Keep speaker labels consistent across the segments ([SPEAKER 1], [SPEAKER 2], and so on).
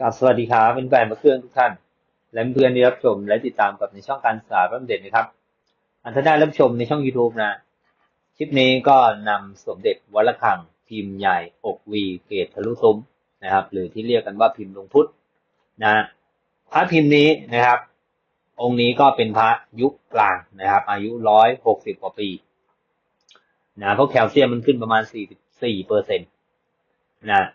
[SPEAKER 1] กับสวัสดีครับเป็นแฟนมาเครื่องทุกท่าน และเพื่อนที่รับชมและติดตามกับในช่องการศึกษาเริ่มเด็ดนะครับ อันท่านได้รับชมในช่อง YouTube นะ คลิปนี้ก็นำสมเด็จวัดระฆัง พิมพ์ใหญ่อกวีเกตทะลุซุ้มนะครับ หรือที่เรียกกันว่าพิมพ์ลงพุทธนะพระพิมพ์นี้นะครับ องค์นี้ก็เป็นพระยุคกลางนะครับ อายุร้อยหกสิบกว่าปีนะเพราะแคลเซียมมันขึ้นประมาณสี่สิบสี่เปอร์เซ็นต์นะ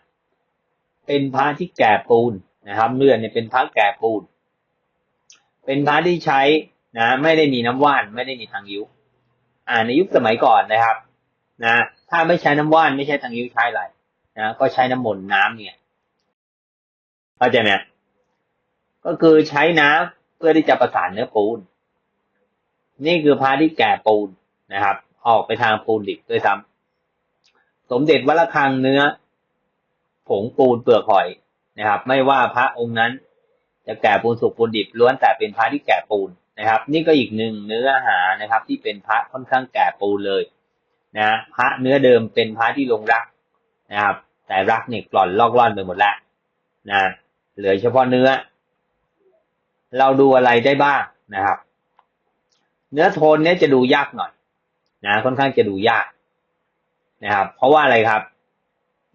[SPEAKER 1] เป็นพระที่แก่ปูนนะครับเลือดเนี่ยเป็นพระแก่ปูน เป็นพระที่ใช้นะ ไม่ได้มีน้ำว่านไม่ได้มีทางยิ้ว อ่าในยุคสมัยก่อนนะครับ นะ ถ้าไม่ใช้น้ำว่านไม่ใช้ทางยิ้วใช้อะไรนะก็ใช้น้ำมนต์น้ำเนี่ยเข้าใจไหมก็คือใช้น้ำเพื่อที่จะประสานเนื้อปูน นี่คือพระที่แก่ปูนนะครับ ออกไปทางปูนดิบด้วยซ้ำสมเด็จวัดระฆังเนื้อ ผงปูนเปลือกหอยนะครับ ไม่ว่าพระองค์นั้น จะแก่ปูนสุกปูนดิบล้วนแต่เป็นพระที่แก่ปูนนะครับ นี่ก็อีกหนึ่งเนื้อหานะครับ ที่เป็นพระค่อนข้างแก่ปูนเลยนะพระเนื้อเดิมเป็นพระที่ลงรักนะครับ แต่รักเนี่ยกล่อนลอกล่อนไปหมดแล้วนะเหลือเฉพาะเนื้อ เราดูอะไรได้บ้างนะครับ เนื้อโทนเนี้ยจะดูยากหน่อยนะค่อนข้างจะดูยากนะครับ เพราะว่าอะไรครับ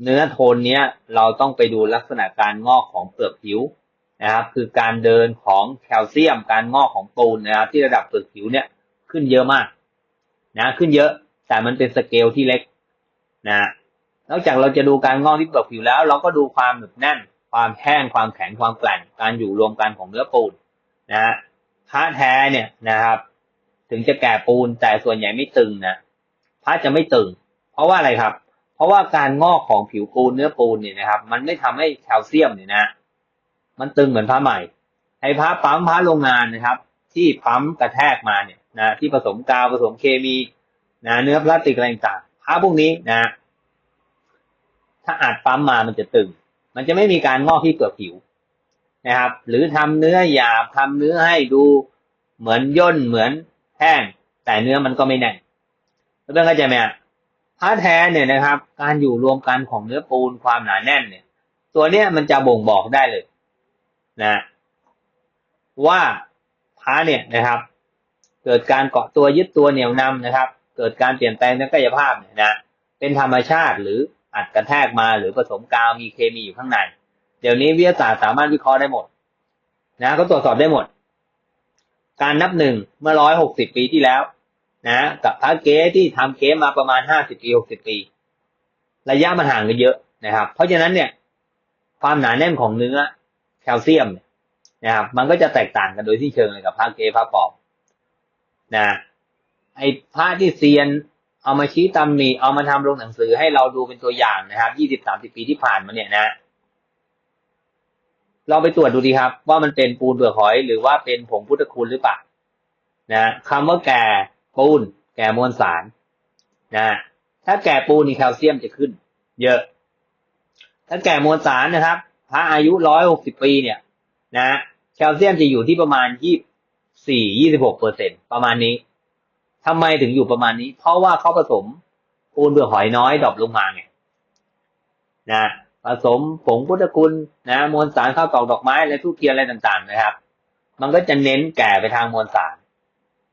[SPEAKER 1] เนื้อโทนเนี้ยเราต้องไปดูลักษณะการงอกของเปลือกผิวนะครับคือการเดินของแคลเซียม การงอกของปูนนะครับที่ระดับเปลือกผิวเนี่ยขึ้นเยอะมากนะขึ้นเยอะแต่มันเป็นสเกลที่เล็กนะนอกจากเราจะดูการงอกที่เปลือกผิวแล้ว เราก็ดูความหนึบแน่น ความแห้งความแข็งความแกร่งการอยู่รวมกันของเนื้อปูนนะฮะพระแท้เนี่ยนะครับ ถึงจะแก่ปูนแต่ส่วนใหญ่ไม่ตึงนะพระจะไม่ตึง เพราะว่าอะไรครับ เพราะว่าการงอกของผิวปูนเนื้อปูนเนี่ยนะครับ มันไม่ทำให้แคลเซียมเนี่ยนะ มันตึงเหมือนผ้าใหม่ไอ้ผ้าปั๊มผ้าโรงงานนะครับ ที่ปั๊มกระแทกมาเนี่ยนะที่ผสมกาวผสมเคมีนะเนื้อพลาสติกอะไรต่างผ้าพวกนี้นะ ถ้าอัดปั๊มมามันจะตึง มันจะไม่มีการงอกที่เปลือกผิวนะครับ หรือทำเนื้อหยาบทำเนื้อให้ดูเหมือนย่นเหมือนแห้งแต่เนื้อมันก็ไม่แน่นเพื่อนเข้าใจไหม พระแท้เนี่ยนะครับ การอยู่รวมกันของเนื้อปูนความหนาแน่นเนี่ย ตัวเนี้ยมันจะบ่งบอกได้เลย นะ ว่าพระเนี่ยนะครับ เกิดการเกาะตัวยึดตัวเหนี่ยวนำนะครับ เกิดการเปลี่ยนแปลงทางกายภาพเนี่ยนะเป็นธรรมชาติหรืออัดกระแทกมาหรือผสมกาวมีเคมีอยู่ข้างใน เดี๋ยวนี้วิทยาศาสตร์สามารถวิเคราะห์ได้หมด นะก็ตรวจสอบได้หมด การนับหนึ่งเมื่อร้อยหกสิบปีที่แล้ว นะกับพระเก๊ที่ทำเก๊มาประมาณห้าสิบปีหกสิบปี ระยะมันห่างกันเยอะนะครับ เพราะฉะนั้นเนี่ย ความหนาแน่นของเนื้อแคลเซียมนะครับมันก็จะแตกต่างกันโดยที่เชิงเลยกับพระเก๊พระปอบนะไอ้พระที่เซียนเอามาชี้ตำหนิเอามาทำลงหนังสือให้เราดูเป็นตัวอย่างนะครับยี่สิบสามสิบปีที่ผ่านมาเนี่ยนะเราไปตรวจดูดีครับ ว่ามันเป็นปูนเปลือกหอย หรือว่าเป็นผงพุทธคุณหรือเปล่านะคำว่าแก่ ปูน แก่มวลสารนะถ้าแก่ปูนนี่แคลเซียมจะขึ้น เยอะ ถ้าแก่มวลสารนะครับพระอายุร้อยหกสิบปีเนี่ย นะแคลเซียมจะอยู่ที่ประมาณยี่สี่ยี่สิบหกเปอร์เซ็นประมาณนี้ทำไมถึงอยู่ประมาณนี้ เพราะว่าเขาผสมปูนเปลือกหอยน้อยดรอปลงมาไงนะผสมผงพุทธคุณนะมวลสารข้าวตอกดอกไม้และทุกเทียนอะไรต่างๆนะครับ มันก็จะเน้นแก่ไปทางมวลสาร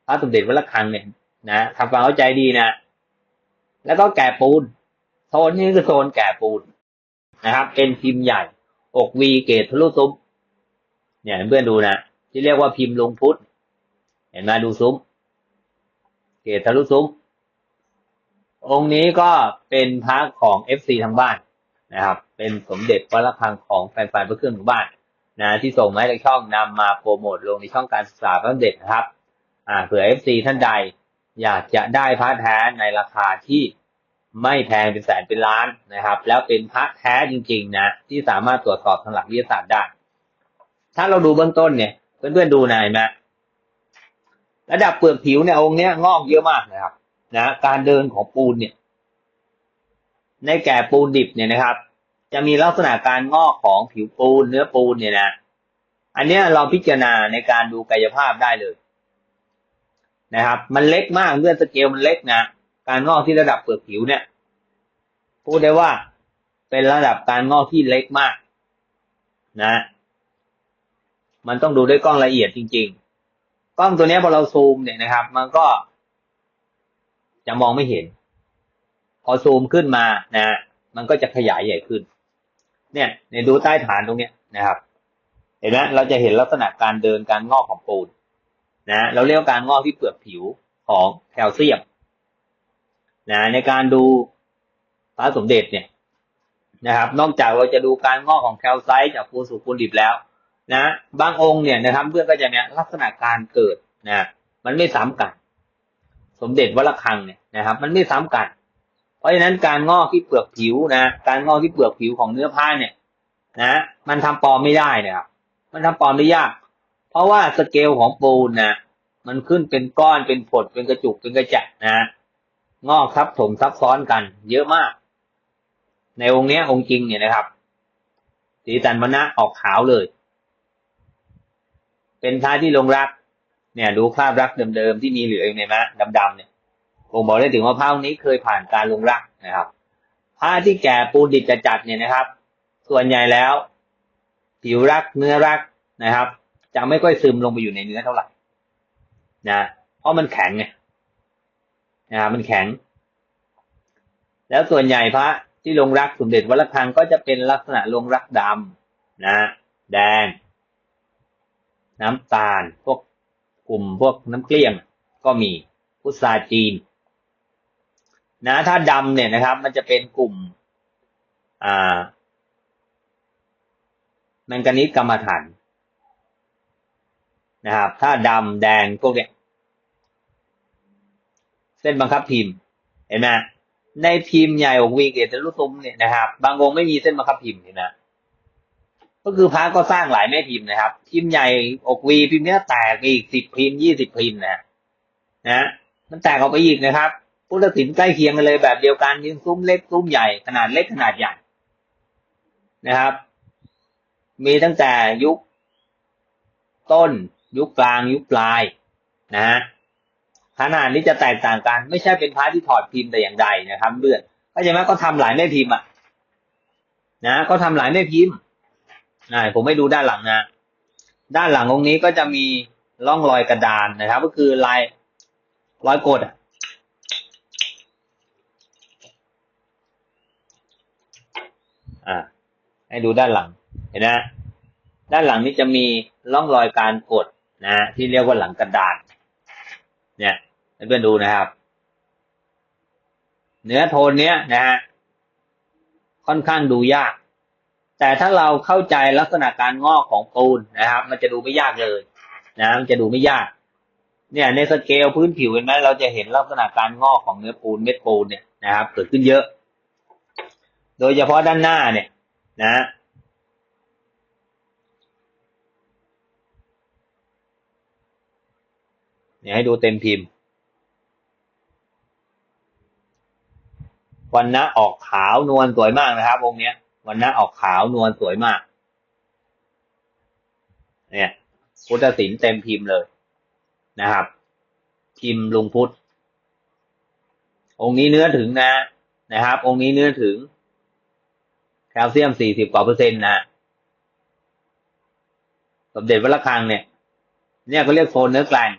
[SPEAKER 1] พระสมเด็จวัดระฆังเนี่ยนะทำความเข้าใจดีนะแล้วก็แก่ปูนโซนนี้คือโซนแก่ปูนนะครับ เป็นพิมพ์ใหญ่ อกวีเกตทะลุซุ้มเนี่ยเพื่อนดูนะที่เรียกว่าพิมพ์ลงพุทธเห็นไหมดูซุ้ม เกตทะลุซุ้ม องค์นี้ก็เป็นพระของเอฟซีทางบ้านนะครับ เป็นสมเด็จวัดระฆังของแฟนๆพระเครื่องของบ้านนะที่ส่งมาให้ช่องนำมาโปรโมทลงในช่องการศึกษาพระเด็จนะครับ อ่าเผื่อเอฟซีท่านใด อยากจะได้พระแท้ในราคาที่ไม่แพงเป็นแสนเป็นล้านนะครับ แล้วเป็นพระแท้จริง ๆ นะ ที่สามารถตรวจสอบทางหลักวิทยาศาสตร์ได้ ถ้าเราดูเบื้องต้นเนี่ยเพื่อนๆดูนายไหมระดับเปลือกผิวเนี่ยองค์เนี้ยงอกเยอะมากนะครับ นะ การเดินของปูนเนี่ย ในแก่ปูนดิบเนี่ยนะครับ จะมีลักษณะการงอกของผิวปูนเนื้อปูนเนี่ยนะ อันเนี้ยเราพิจารณาในการดูกายภาพได้เลย นะครับ มันเล็กมากเลื่อนสเกลมันเล็กนะ การงอกที่ระดับเปลือกผิวเนี่ยพูดได้ว่าเป็นระดับการงอกที่เล็กมาก นะ มันต้องดูด้วยกล้องละเอียดจริง ๆ กล้องตัวนี้พอเราซูมเนี่ยนะครับ มันก็จะมองไม่เห็น พอซูมขึ้นมานะ มันก็จะขยายใหญ่ขึ้น เนี่ยในดูใต้ฐานตรงเนี้ยนะครับ เห็นไหมเราจะเห็นลักษณะการเดินการงอกของปูน นะเราเรียกว่าการงอกที่เปลือกผิวของแคลเซียมนะในการดูพระสมเด็จเนี่ยนะครับ นอกจากเราจะดูการงอกของแคลไซต์จากปูนสู่ปูนดิบแล้ว นะบางองค์เนี่ยนะครับเพื่อนก็จะเนี่ยลักษณะการเกิดนะมันไม่ซ้ำกัน สมเด็จวัดระฆังเนี่ยนะครับ มันไม่ซ้ำกัน เพราะฉะนั้นการงอกที่เปลือกผิวนะการงอกที่เปลือกผิวของเนื้อผ้าเนี่ย นะ มันทำปลอมไม่ได้นะครับมันทำปลอมได้ยาก เพราะว่าสเกลของปูนนะมันขึ้นเป็นก้อนเป็นผดเป็นกระจุกเป็นกระจัดนะงอกทับถมซับซ้อนกัน เยอะมาก ในองค์นี้องค์จริงเนี่ยนะครับ สีสันมณะออกขาวเลย เป็นท้าที่ลงรัก เนี่ย ดูคราบรักเดิมๆที่มีเหลืออยู่ในมะดำๆเนี่ยผมบอกได้ถึงว่าผ้าองค์นี้เคยผ่านการลงรักนะครับผ้าที่แก่ปูนดิบจัดๆเนี่ยนะครับ ส่วนใหญ่แล้ว ผิวรักเนื้อรักนะครับ จะไม่ค่อยซึมลงไปอยู่ในเนื้อเท่าไหร่นะเพราะมันแข็งไงนะมันแข็ง แล้วส่วนใหญ่พระที่ลงรักสมเด็จวัดระฆังก็จะเป็นลักษณะลงรักดำนะแดง น้ำตาลพวกกลุ่มพวกน้ำเกลี้ยง ก็มีพุทราจีน นะ ถ้าดำเนี่ยนะครับ มันจะเป็นกลุ่ม อ่าแมงกานีสกรรมฐาน นะครับ ถ้าดำแดงพวกเนี้ยเส้นบังคับพิมพ์เห็นไหมในพิมพ์ใหญ่ของวีเกตรุซุ้มเนี่ยนะครับ บางองค์ไม่มีเส้นบังคับพิมพ์เห็นไหมก็คือพระก็สร้างหลายแม่พิมพ์นะครับ พิมพ์ใหญ่อกวีพิมพ์เนี้ยแตกอีกสิบพิมพ์ยี่สิบพิมพ์นะนะมันแตกออกไปอีกนะครับพุทธศิลป์ใกล้เคียงกันเลยแบบเดียวกันยิ่งซุ้มเล็กซุ้มใหญ่ขนาดเล็กขนาดใหญ่นะครับ มีตั้งแต่ยุคต้น ยุคกลางยุคปลายนะฮะขนาดนี้จะแตกต่างกัน ไม่ใช่เป็นพระที่ถอดพิมพ์แต่อย่างใดนะครับเบื่อเข้าใจไหมก็ทำหลายแม่พิมพ์อะนะก็ทำหลายแม่พิมพ์นะผมไม่ดูด้านหลังนะ ด้านหลังองค์นี้ก็จะมีร่องรอยกระดานนะครับ ก็คือลายรอยกดอะอ่าให้ดูด้านหลัง เห็นไหมด้านหลังนี้จะมีร่องรอยการกด นะที่เรียกว่าหลังกระดาน เนี่ยให้เพื่อนดูนะครับ เนื้อโทนเนี้ยนะฮะค่อนข้างดูยาก แต่ถ้าเราเข้าใจลักษณะการงอกของปูนนะครับ มันจะดูไม่ยากเลย นะมันจะดูไม่ยาก เนี่ย ในสเกลพื้นผิวเห็นไหมเราจะเห็นลักษณะการงอกของเนื้อปูนเม็ดปูนเนี่ยนะครับ เกิดขึ้นเยอะ โดยเฉพาะด้านหน้าเนี่ย นะ เนี่ยให้ดูเต็มพิมพ์ วันนะออกขาวนวลสวยมากนะครับวงเนี้ย วันนะออกขาวนวลสวยมาก เนี่ย พุทธศิลป์เต็มพิมพ์เลยนะครับ พิมพ์ลุงพุทธ องค์นี้เนื้อถึงนะนะครับ องค์นี้เนื้อถึงแคลเซียมสี่สิบกว่าเปอร์เซ็นต์นะสมเด็จวัดระฆังเนี่ย เนี่ยเขาเรียกโซนเนื้อกลาง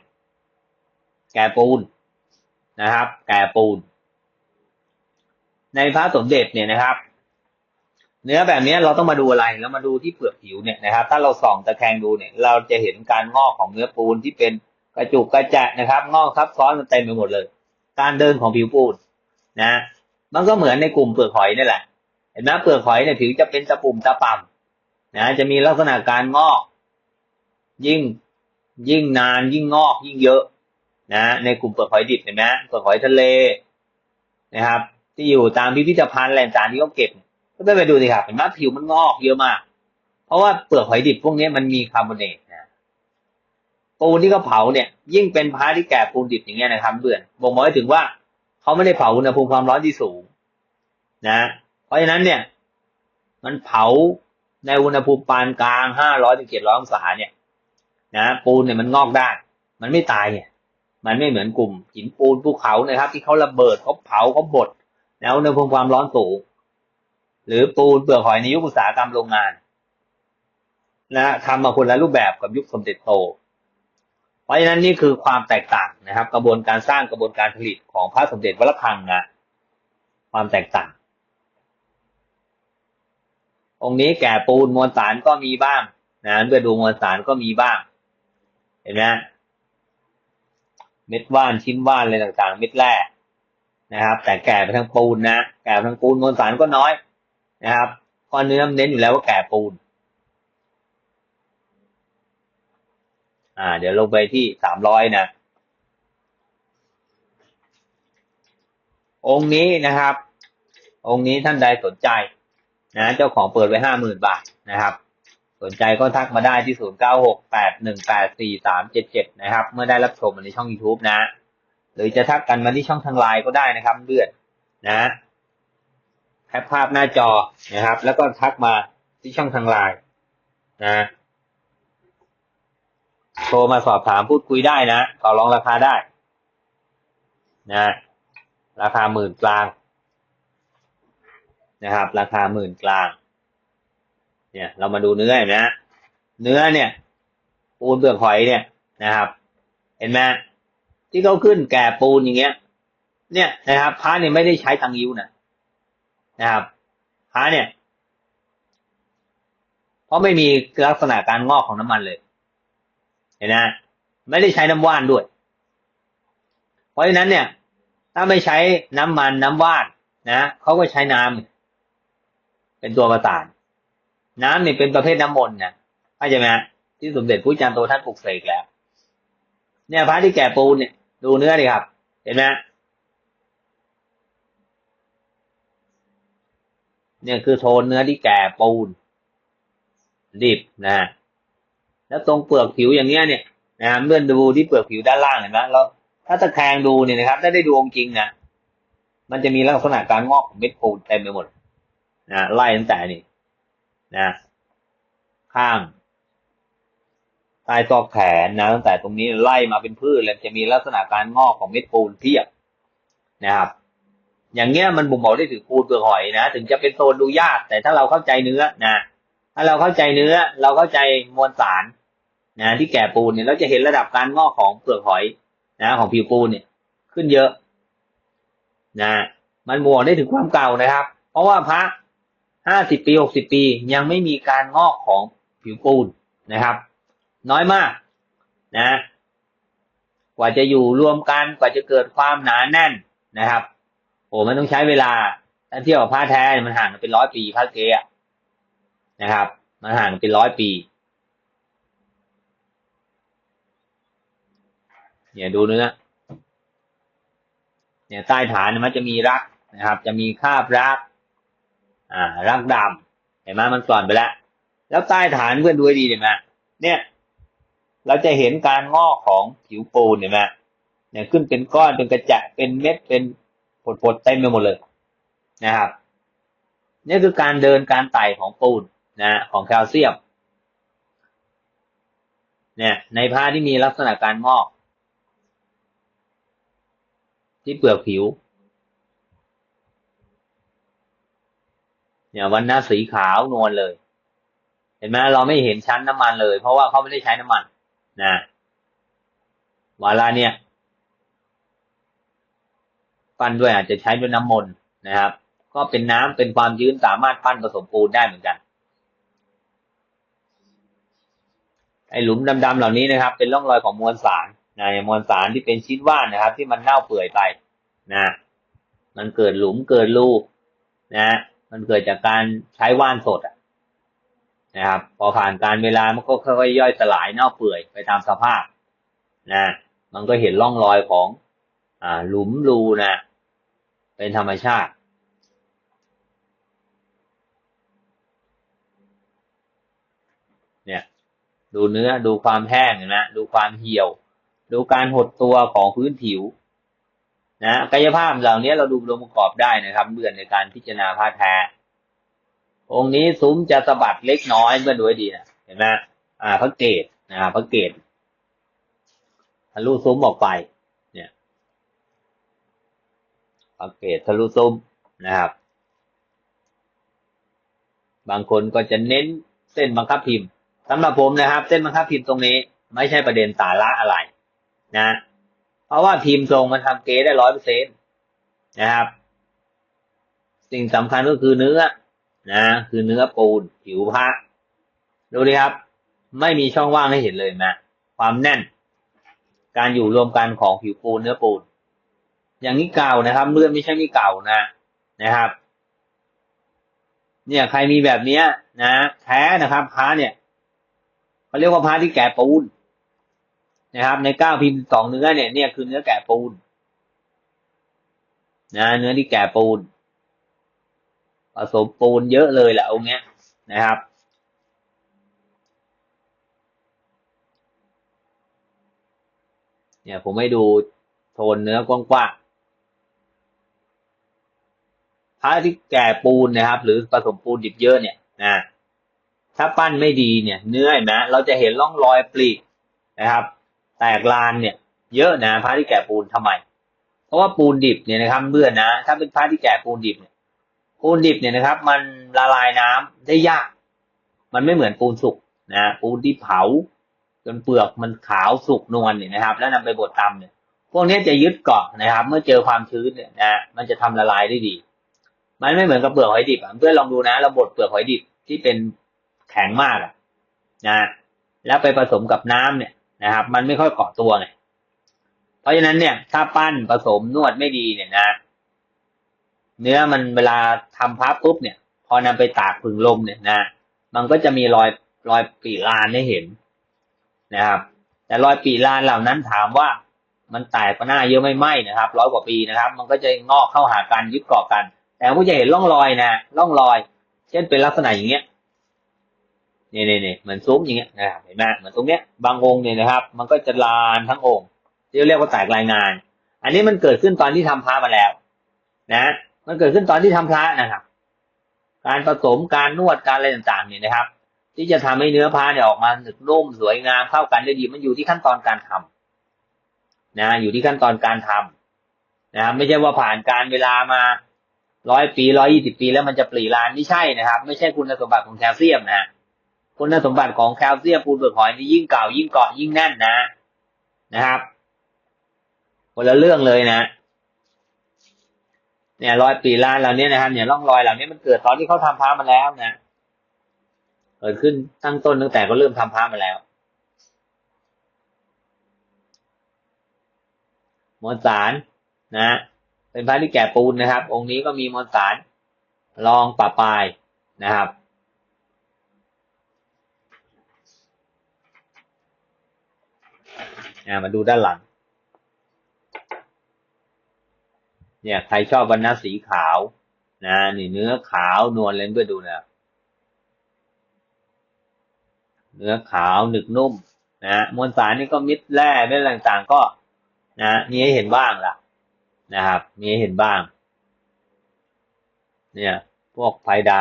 [SPEAKER 1] แก่ปูนนะครับ แก่ปูน ในพระสมเด็จเนี่ยนะครับ เนื้อแบบนี้เราต้องมาดูอะไรแล้วมาดูที่เปลือกผิวเนี่ยนะครับ ถ้าเราส่องตะแคงดูเนี่ย เราจะเห็นการงอกของเนื้อปูนที่เป็นกระจุกกระจะนะครับ งอกซับซ้อนมันเต็มไปหมดเลย การเดินของผิวปูนนะ มันก็เหมือนในกลุ่มเปลือกหอยนี่แหละเห็นไหมเปลือกหอยเนี่ยผิวจะเป็นตะปุ่มตะป่ำนะจะมีลักษณะการงอก ยิ่งยิ่งนานยิ่งงอกยิ่งเยอะ นะในกลุ่มเปลือกหอยดิบเห็นไหมเปลือกหอยทะเลนะครับ ที่อยู่ตามพิพิธภัณฑ์แหล่งต่างที่เขาเก็บ ก็ไปดูสิครับเห็นไหมผิวมันงอกเยอะมาก เพราะว่าเปลือกหอยดิบพวกนี้มันมีคาร์บอเนตนะปูนที่เขาเผาเนี่ย ยิ่งเป็นพาที่แก่ปูนดิบอย่างเงี้ยนะครับเบื่อบ่งบอกถึงว่าเขาไม่ได้เผาอุณหภูมิความร้อนที่สูง นะ เพราะฉะนั้นเนี่ย มันเผาในอุณหภูมิปานกลางห้าร้อยถึงเจ็ดร้อยองศาเนี่ย นะปูนเนี่ยมันงอกได้ มันไม่ตายเนี่ย มันไม่เหมือนกลุ่มหินปูนภูเขานะครับ ที่เขาระเบิดเขาเผาเขาบดแล้วอุณหภูมิความร้อนสูง หรือปูนเปลือกหอยในยุคอุตสาหกรรมโรงงานนะทำมาคนละรูปแบบกับยุคสมเด็จโต เพราะฉะนั้นนี่คือความแตกต่างนะครับ กระบวนการสร้างกระบวนการผลิตของพระสมเด็จวัดระฆังนะความแตกต่าง องค์นี้แก่ปูนมวลสารก็มีบ้างนะเพื่อดูมวลสารก็มีบ้าง เห็นไหม เม็ดว่านชิ้นว่านอะไรต่างๆ เม็ดแร่นะครับ แต่แก่ไปทางปูนนะแก่ไปทางปูนมวลสารก็น้อยนะครับข้อเนื้อเน้นอยู่แล้วว่าแก่ปูน อ่า เดี๋ยวลงไปที่สามร้อยนะ องค์นี้นะครับ องค์นี้ท่านใดสนใจนะเจ้าของเปิดไว้ห้าหมื่นบาทนะครับ สนใจก็ทักมาได้ที่ศูนย์เก้าหกแปดหนึ่งแปดสี่สามเจ็ดเจ็ดนะครับ เมื่อได้รับชมในช่อง youtube นะ หรือจะทักกันมาที่ช่องทางไลน์ก็ได้นะครับเลือดนะแคปภาพหน้าจอนะครับ แล้วก็ทักมาที่ช่องทางไลน์นะโทรมาสอบถามพูดคุยได้นะต่อรองราคาได้นะราคาหมื่นกลางนะครับ ราคาหมื่นกลาง เนี่ย เรามาดูเนื้อเห็นไหมเนื้อเนี่ย ปูนเปลือกหอยเนี่ยนะครับ เห็นไหมที่เขาขึ้นแก่ปูนอย่างเงี้ย เนี่ยนะครับพระเนี่ยไม่ได้ใช้ทางยิ้วนะนะครับพระเนี่ยเพราะไม่มีลักษณะการงอกของน้ำมันเลย เห็นไหมไม่ได้ใช้น้ำว่านด้วย เพราะฉะนั้นเนี่ย ถ้าไม่ใช้น้ำมันน้ำว่านนะเขาก็ใช้น้ำเป็นตัวประสาน น้ำเนี่ยเป็นประเภทน้ำมนต์นะเข้าใจไหมที่สมเด็จพระจันโตท่านปลุกเสกแล้ว เนี่ยพระที่แก่ปูนเนี่ย ดูเนื้อดิครับ เห็นไหมเนี่ยคือโทนเนื้อที่แก่ปูนดิบนะแล้วตรงเปลือกผิวอย่างเนี้ยเนี่ยนะเมื่อดูที่เปลือกผิวด้านล่างเห็นไหมเราถ้าตะแคงดูเนี่ยนะครับถ้าได้ดูองจริงนะมันจะมีลักษณะการงอกของเม็ดปูนเต็มไปหมดนะไล่ตั้งแต่นี่ นะข้างใต้ซอกแขนนะตั้งแต่ตรงนี้ไล่มาเป็นพืชแล้วจะมีลักษณะการงอกของเม็ดปูนเทียบนะครับ อย่างเงี้ยมันบ่งบอกได้ถึงปูนเปลือกหอยนะถึงจะเป็นโซนดูยาก แต่ถ้าเราเข้าใจเนื้อนะถ้าเราเข้าใจเนื้อ เราเข้าใจมวลสารนะที่แก่ปูนเนี่ยเราจะเห็นระดับการงอกของเปลือกหอยนะของผิวปูนเนี่ยขึ้นเยอะนะมันบ่งได้ถึงความเก่านะครับ เพราะว่าพระ ห้าสิบปีหกสิบปี ยังไม่มีการงอกของผิวปูนนะครับ น้อยมากนะ กว่าจะอยู่รวมกันกว่าจะเกิดความหนาแน่นนะครับ โอ้มันต้องใช้เวลาถ้าเทียบกับผ้าแท้มันห่างกันเป็นร้อยปีผ้าเกะนะครับ มันห่างเป็นร้อยปีเนี่ยดูเนื้อเนี่ยใต้ฐานมันจะมีรักนะครับ จะมีคาบรัก อ่ารักดำเห็นไหมมันกร่อนไปแล้ว แล้วใต้ฐานเพื่อนดูดีเห็นไหมเนี่ย เราจะเห็นการงอกของผิวปูนเห็นไหมเนี่ยขึ้นเป็นก้อนเป็นกระจะเป็นเม็ดเป็นผดๆเต็มไปหมดเลยนะครับนี่คือการเดินการไต่ของปูนนะของแคลเซียม เนี่ยในผ้าที่มีลักษณะการงอก ที่เปลือกผิว เนี่ยวันหน้าสีขาวนวลเลย เห็นไหมเราไม่เห็นชั้นน้ำมันเลย เพราะว่าเขาไม่ได้ใช้น้ำมันนะวาลาเนี่ยปั้นด้วยอาจจะใช้ด้วยน้ำมนต์นะครับ ก็เป็นน้ำเป็นความชื้นสามารถปั้นผสมปูนได้เหมือนกันไอหลุมดำๆเหล่านี้นะครับ เป็นร่องรอยของมวลสารนะมวลสารที่เป็นชิ้นว่านนะครับ ที่มันเน่าเปื่อยไปนะ มันเกิดหลุมเกิดรูนะ มันเกิดจากการใช้ว่านสดนะครับ พอผ่านการเวลามันก็ค่อยๆย่อยสลายเน่าเปื่อยไปตามสภาพนะมันก็เห็นร่องรอยของอ่าหลุมรูนะ เป็นธรรมชาติเนี่ยดูเนื้อดูความแห้งนะดูความเหี่ยว ดูการหดตัวของพื้นผิว นะกายภาพเหล่านี้เราดูองค์ประกอบได้นะครับเบื่อในการพิจารณาผ้าแท้ องค์นี้ซุ้มจะสะบัดเล็กน้อยเมื่อดูให้ดีนะเห็นไหมอ่าพระเกตนะพระเกตทะลุซุ้มออกไป เนี่ยพระเกตทะลุซุ้มนะครับ บางคนก็จะเน้นเส้นบังคับพิมพ์สำหรับผมนะครับ เส้นบังคับพิมพ์ตรงนี้ ไม่ใช่ประเด็นสาระอะไร นะ ราะว่าพิมทรงมันทำเกได้ร้อยเปอร์เซ็นตนะครับ สิ่งสำคัญก็คือเนื้อนะ คือเนื้อปูนผิวพระดูดิครับ ไม่มีช่องว่างให้เห็นเลยนะความแน่น การอยู่รวมกันของผิวปูนเนื้อปูน อย่างนี้เก่านะครับเลื่อนไม่ใช่ไม่เก่านะนะครับ เนี่ยใครมีแบบเนี้ยนะแท้นะครับพระเนี่ยเขาเรียกว่าพระที่แก่ปูน นะครับ ในเก้าพิมพ์สองเนื้อเนี่ยเนี่ยคือเนื้อแก่ปูนนะเนื้อที่แก่ปูนผสมปูนเยอะเลยแหละองค์เนี้ยนะครับ เนี่ยผมให้ดูโทนเนื้อกว้างๆพระที่แก่ปูนนะครับ หรือผสมปูนดิบเยอะเนี่ยนะถ้าปั้นไม่ดีเนี่ย เนื้อเห็นไหมเราจะเห็นร่องรอยปลีกนะครับ แตกลานเนี่ย เยอะนะพระที่แก่ปูนทำไม เพราะว่าปูนดิบเนี่ยนะครับเบื่อนะ ถ้าเป็นพระที่แก่ปูนดิบเนี่ยปูนดิบเนี่ยนะครับ มันละลายน้ำได้ยาก มันไม่เหมือนปูนสุกนะปูนที่เผา จนเปลือกมันขาวสุกนวลเนี่ยนะครับ แล้วนำไปบดตำเนี่ย พวกนี้จะยึดเกาะนะครับ เมื่อเจอความชื้นเนี่ยนะมันจะทำละลายได้ดี มันไม่เหมือนกับเปลือกหอยดิบเพื่อนลองดูนะเราบดเปลือกหอยดิบที่เป็นแข็งมากอะนะแล้วไปผสมกับน้ำเนี่ย นะครับ มันไม่ค่อยเกาะตัวไงเพราะฉะนั้นเนี่ยถ้าปั้นผสมนวดไม่ดีเนี่ยนะ เนื้อมันเวลาทำพับปุ๊บเนี่ย พอนำไปตากผึ่งลมเนี่ยนะมันก็จะมีรอยรอยปีลานให้เห็นนะครับ แต่รอยปีลานเหล่านั้นถามว่ามันแตกก็หน้าเยอะไม่ไหมนะครับร้อยกว่าปีนะครับ มันก็จะงอกเข้าหากันยึดเกาะกัน แต่ก็จะเห็นร่องรอยนะร่องรอย เช่นเป็นลักษณะอย่างเงี้ย นี่นี่นี่เหมือนซุ้มอย่างเงี้ยนะครับเห็นไหมเหมือนตรงเนี้ยบางองค์เนี่ยนะครับ มันก็จะลานทั้งองค์ที่เรียกว่าแตกรายงาน อันนี้มันเกิดขึ้นตอนที่ทำพระมาแล้ว นะ มันเกิดขึ้นตอนที่ทำพระนะครับ การผสมการนวดการอะไรต่างๆเนี่ยนะครับ ที่จะทำให้เนื้อพระเนี่ยออกมาหนึบนุ่มสวยงามเข้ากันได้ดีมันอยู่ที่ขั้นตอนการทำนะ อยู่ที่ขั้นตอนการทำนะไม่ใช่ว่าผ่านการเวลามาร้อยปีร้อยี่สิบปีแล้วมันจะปรีลานไม่ใช่นะครับ ไม่ใช่คุณสมบัติของแคลเซียมนะ คุณสมบัติของแคลเซียมปูนเปลือกหอยนี่ยิ่งเก่ายิ่งเกาะยิ่งแน่นนะนะครับคนละเรื่องเลยนะ เนี่ยรอยปีลานเหล่านี้นะครับเนี่ยร่องรอยเหล่านี้มันเกิดตอนที่เขาทำพระมาแล้วนะเกิดขึ้นตั้งต้นตั้งแต่เขาเริ่มทำพระมาแล้วมวลสารนะเป็นพระที่แก่ปูนนะครับ องค์นี้ก็มีมวลสารรองปะปลายนะครับ มาดูด้านหลัง เนี่ยใครชอบวันน้สีขาวนะนี่เนื้อขาวนวลเลยเพื่อดูนะเนื้อขาวหนึกนุ่มนะมวลสารนี่ก็มิดแร่เม็ดต่างๆก็ นะมีให้เห็นบ้างละนะครับ มีให้เห็นบ้าง เนี่ย พวกไฟด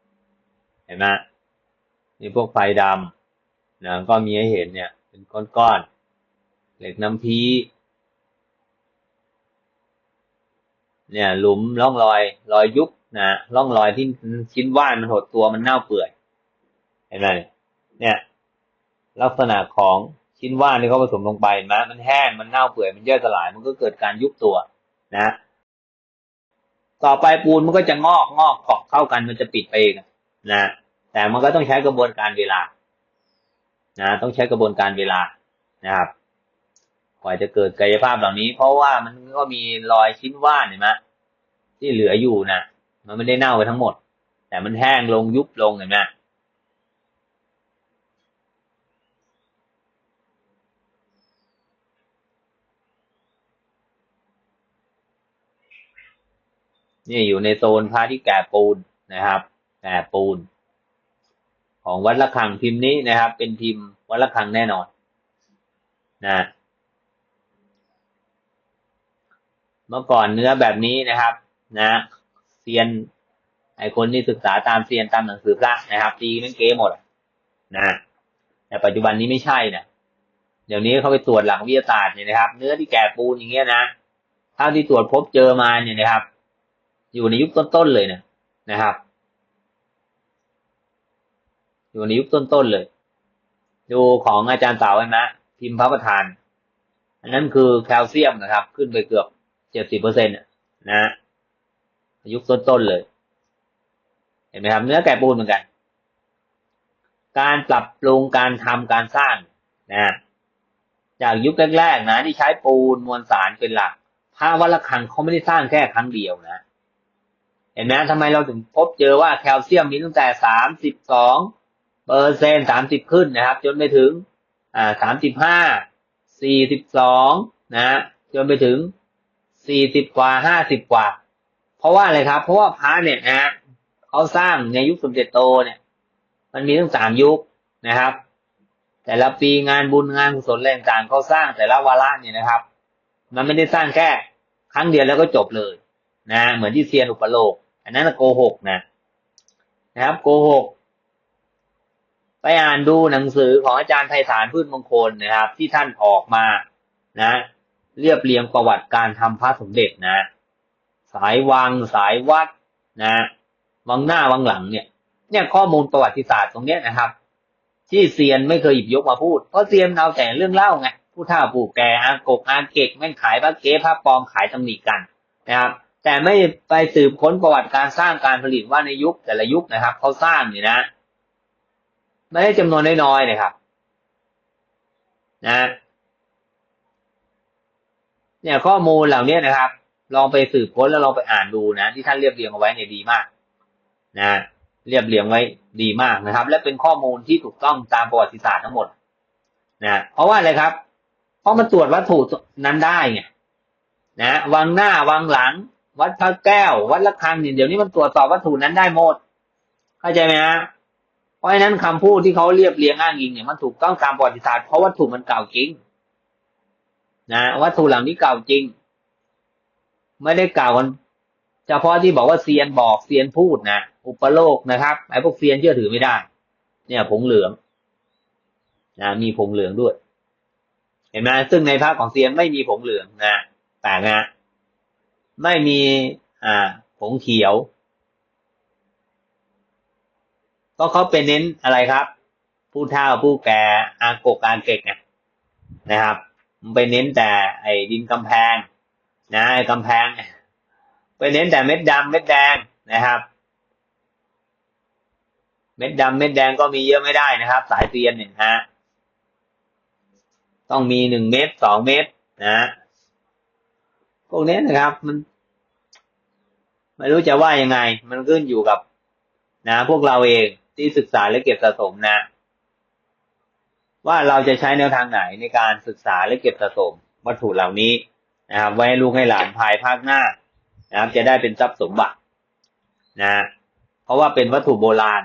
[SPEAKER 1] ำเห็นไหมนี่พวกไฟดำนะก็มีให้เห็นเนี่ย เป็นก้อนๆ เหล็กน้ำพีเนี่ย หลุมร่องรอย รอยยุบนะร่องรอยที่ชิ้นว่านมันหดตัวมันเน่าเปื่อยเห็นไหมเนี่ย ลักษณะของชิ้นว่านที่เขาผสมลงไปนไหมมันแห้งมันเน่าเปื่อยมันย่อยสลายมันก็เกิดการยุบตัว นะ ต่อไปปูนมันก็จะงอกงอกเกาะเข้ากันมันจะปิดไปเองนะแต่มันก็ต้องใช้กระบวนการเวลา นะ ต้องใช้กระบวนการเวลานะครับ กว่าจะเกิดกายภาพเหล่านี้ เพราะว่ามันก็มีรอยชิ้นว่านเห็นไหมที่เหลืออยู่นะมันไม่ได้เน่าไปทั้งหมด แต่มันแห้งลงยุบลงเห็นไหมนี่อยู่ในโซนพระที่แก่ปูนนะครับแก่ปูน ของวัดละคังพิมพ์นี้นะครับ เป็นพิมพ์วัดละคังแน่นอน นะ เมื่อก่อนเนื้อแบบนี้นะครับ นะเซียน ไอคนที่ศึกษาตามเซียนตามหนังสือพระนะครับตีมันเก๋หมดนะแต่ปัจจุบันนี้ไม่ใช่นะเดี๋ยวนี้เขาไปตรวจหลังวิทยาศาสตร์เนี่ยนะครับ เนื้อที่แก่ปูนอย่างเงี้ยนะเท่าที่ตรวจพบเจอมาเนี่ยนะครับ อยู่ในยุคต้นๆเลยนะนะครับ อยู่ในยุคต้นๆเลย ดูของอาจารย์เต่าไว้นะพิมพ์พระประธาน อันนั้นคือแคลเซียมนะครับ ขึ้นไปเกือบ เจ็ดสิบเปอร์เซ็นต์นะยุคต้นๆเลย เห็นไหมครับ เนื้อแกะปูนเหมือนกัน การปรับปรุงการทำการสร้างนะจากยุคแรกๆนะที่ใช้ปูนมวลสารเป็นหลักพระวัดระฆังเขาไม่ได้สร้างแค่ครั้งเดียวนะ เห็นไหมทำไมเราถึงพบเจอว่าแคลเซียมมีตั้งแต่สามสิบสองเปอร์เซ็นสามสิบขึ้นนะครับ จนไปถึงอ่าสามสิบห้าสี่สิบสองนะจนไปถึง สี่สิบกว่าห้าสิบกว่า เพราะว่าอะไรครับ เพราะว่าพระเนี่ยนะเขาสร้างในยุคสมเด็จโตเนี่ย มันมีทั้งสามยุคนะครับ แต่ละปีงานบุญงานกุศลแรงต่างเขาสร้างแต่ละวาระเนี่ยนะครับ มันไม่ได้สร้างแค่ครั้งเดียวแล้วก็จบเลยนะเหมือนที่เซียนอุปโลก อันนั้นโกหกนะนะครับโกหกไปอ่านดูหนังสือของอาจารย์ไพศาลพืชมงคลนะครับ ที่ท่านออกมานะ เรียบเรียงประวัติการทำพระสมเด็จนะ สายวังสายวัดนะวังหน้าวังหลังเนี่ย เนี่ยข้อมูลประวัติศาสตร์ตรงเนี้ยนะครับ ที่เซียนไม่เคยหยิบยกมาพูดเพราะเซียนเอาแต่เรื่องเล่าไงผู้เฒ่าผู้แก่อากกอาเกกแม่งขายพระเก๊พระปลอมขายตำหนิกันนะครับ แต่ไม่ไปสืบค้นประวัติการสร้างการผลิตว่าในยุคแต่ละยุคนะครับเขาสร้างเนี่ยนะไม่ได้จำนวนน้อยๆนะครับ นะ เนี่ยข้อมูลเหล่านี้นะครับ ลองไปสืบค้นแล้วลองไปอ่านดูนะ ที่ท่านเรียบเรียงเอาไว้เนี่ยดีมาก นะเรียบเรียงไว้ดีมากนะครับ และเป็นข้อมูลที่ถูกต้องตามประวัติศาสตร์ทั้งหมดนะเพราะว่าอะไรครับ เพราะมันตรวจวัตถุนั้นได้ไงนะวังหน้าวังหลัง วัดพระแก้ว วัดละคังเนี่ยเดี๋ยวนี้มันตรวจสอบวัตถุนั้นได้หมด เข้าใจไหมฮะเพราะฉะนั้นคำพูดที่เขาเรียบเรียงอ้างอิงเนี่ยมันถูกต้องตามประวัติศาสตร์เพราะวัตถุมันเก่าจริง นะวัตถุเหล่านี้เก่าจริง ไม่ได้เก่ากันเฉพาะที่บอกว่าเซียนบอกเซียนพูดนะอุปโลกนะครับไอ้พวกเซียนเชื่อถือไม่ได้ เนี่ยผงเหลืองนะมีผงเหลืองด้วย เห็นไหมซึ่งในภาคของเซียนไม่มีผงเหลืองนะแต่นะไม่มีอ่าผงเขียวก็เขาเป็นเน้นอะไรครับ ผู้เฒ่าผู้แก่อากกอาเกกนะนะครับ ไปเน้นแต่ไอ้ดินกำแพงนะไอ้กำแพง ไปเน้นแต่เม็ดดำเม็ดแดงนะครับ เม็ดดำเม็ดแดงก็มีเยอะไม่ได้นะครับ สายเตียนเนี่ยฮะต้องมีหนึ่งเม็ดสองเม็ดนะพวกนี้นะครับมันไม่รู้จะว่ายังไง มันขึ้นอยู่กับนะ พวกเราเองที่ศึกษาและเก็บสะสมนะ ว่าเราจะใช้แนวทางไหนในการศึกษาและเก็บสะสมวัตถุเหล่านี้นะครับ ไว้ให้ลูกให้หลานภายภาคหน้านะครับ จะได้เป็นทรัพย์สมบัตินะเพราะว่าเป็นวัตถุโบราณ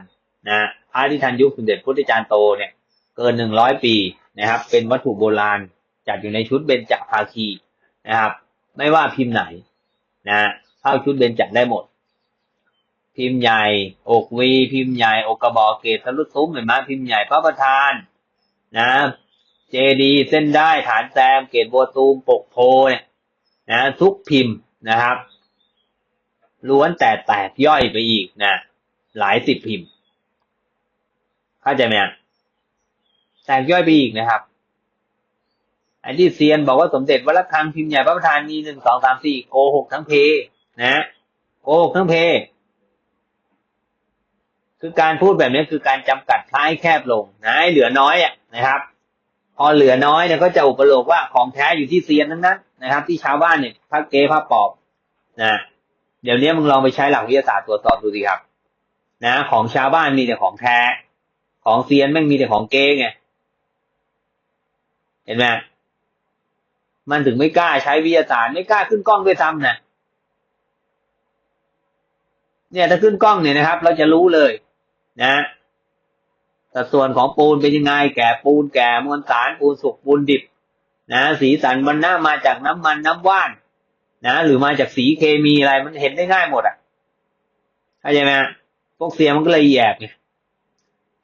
[SPEAKER 1] นะพระที่ทันยุคสมเด็จพุทธจารย์โตเนี่ยเกินหนึ่งร้อยปีนะครับ เป็นวัตถุโบราณจัดอยู่ในชุดเบญจภาคีนะครับ ไม่ว่าพิมพ์ไหนนะเข้าชุดเบญจได้หมด พิมพ์ใหญ่ อกวี พิมพ์ใหญ่ อกกระบอกเกตทะลุซุ้มเห็นไหมพิมพ์ใหญ่พระประธาน นะเจดีเส้นได้ฐานแซมเกตบัวตูมปกโพเนี่ยนะทุกพิมพ์นะครับล้วนแต่แตกย่อยไปอีกนะหลายสิบพิมพ์ เข้าใจไหมแตกย่อยไปอีกนะครับไอ้ที่เซียนบอกว่าสมเด็จวัดระฆังพิมพ์ใหญ่พระประธานมีหนึ่งสองสามสี่โกหกทั้งเพนะโกหกทั้งเพ คือการพูดแบบนี้คือการจำกัดท้ายแคบลงนะให้เหลือน้อยอะนะครับ พอเหลือน้อยเนี่ยก็จะอุปโลกว่าของแท้อยู่ที่เซียนทั้งนั้นนะครับ ที่ชาวบ้านเนี่ยพระเกพระปอบนะเดี๋ยวนี้มึงลองไปใช้หลักวิทยาศาสตร์ตรวจสอบดูสิครับ นะ ของชาวบ้านมีแต่ของแท้ ของเซียนแม่งมีแต่ของเก้ไงเห็นไหมมันถึงไม่กล้าใช้วิทยาศาสตร์ไม่กล้าขึ้นกล้องด้วยซ้ำนะเนี่ยถ้าขึ้นกล้องเนี่ยนะครับ เราจะรู้เลย นะสัดส่วนของปูนเป็นยังไง แก่ปูนแก่มวลสารปูนสุกปูนดิบ นะ สีสันมันน่ามาจากน้ำมันน้ำว่าน นะ หรือมาจากสีเคมีอะไรมันเห็นได้ง่ายหมดอะเข้าใจไหมพวกเสียมันก็เลยแยบไง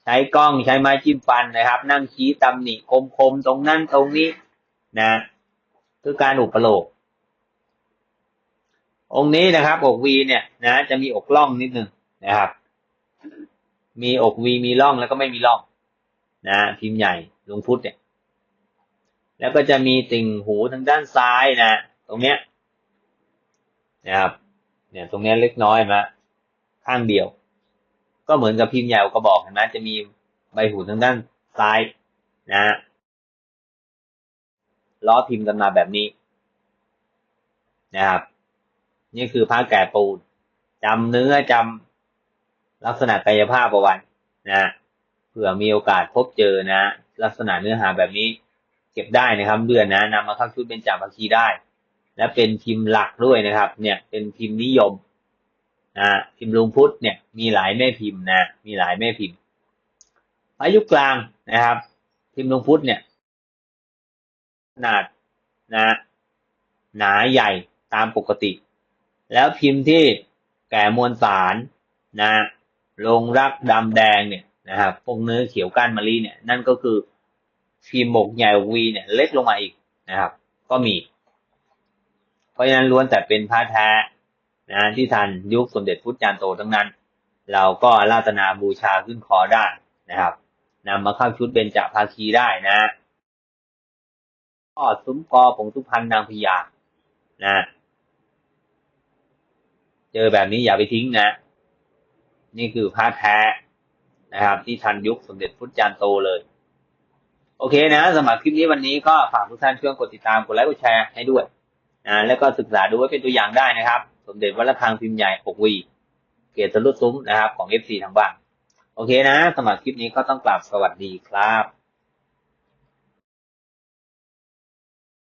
[SPEAKER 1] ใช้กล้องใช้ไม้จิ้มฟันนะครับ นั่งชี้ตำหนิคมๆตรงนั้นตรงนี้ นะคือการอุปโลกองค์นี้นะครับอกวีเนี่ย นะ จะมีอกล่องนิดนึงนะครับ มีอกวีมีร่องแล้วก็ไม่มีร่องนะพิมพ์ใหญ่หลวงพุทธเนี่ยแล้วก็จะมีติ่งหูทางด้านซ้ายนะ ตรงเนี้ยนะครับเนี่ยตรงเนี้ยเล็กน้อยมาข้างเดียว ก็เหมือนกับพิมพ์ใหญ่กระบอกเห็นไหมจะมีใบหูทางด้านซ้ายนะล้อพิมพ์กันมาแบบนี้นะครับนี่คือผ้าแก่ปูนจำเนื้อจำ ลักษณะกายภาพเอาไว้นะเผื่อมีโอกาสพบเจอนะ ลักษณะเนื้อหาแบบนี้เก็บได้นะครับเดือนนะนำมาเข้าชุดเป็นจาพัคีได้ และเป็นพิมพ์หลักด้วยนะครับ เนี่ยเป็นพิมพ์นิยมนะพิมพ์ลุงพุทธเนี่ยมีหลายแม่พิมพ์นะมีหลายแม่พิมพ์อายุกลางนะครับ พิมพ์ลุงพุทธเนี่ยขนาดนะหนาใหญ่ตามปกติ แล้วพิมพ์ที่แก่มวลสารนะ ลงรักดำแดงเนี่ยนะครับพวกเนื้อเขียวก้านมะลิเนี่ยนั่นก็คือพิมพ์หมกใหญ่วีเนี่ยเล็กลงมาอีกนะครับ ก็มี เพราะฉะนั้นล้วนแต่เป็นพระแท้นะที่ทันยุคสมเด็จพุทธจารย์โตทั้งนั้น เราก็อาราธนาบูชาขึ้นคอได้นะครับนำมาเข้าชุดเบญจภาคีได้นะก็ซุ้มกอผงสุพรรณนางพญานะ เจอแบบนี้อย่าไปทิ้งนะ นี่คือพระแท้นะครับ ที่ทันยุคสมเด็จพุทธจารย์โตเลย โอเคนะสำหรับคลิปนี้วันนี้ก็ฝากทุกท่านช่วยกดติดตามกดไลค์กดแชร์ให้ด้วยนะแล้วก็ศึกษาดูไว้เป็นตัวอย่างได้นะครับ สมเด็จวัดระฆังพิมพ์ใหญ่6วีเกียรติรุ่ซุ้มนะครับ ของ FC ทางบ้านโอเคนะสำหรับคลิปนี้ก็ต้องกราบสวัสดีครับ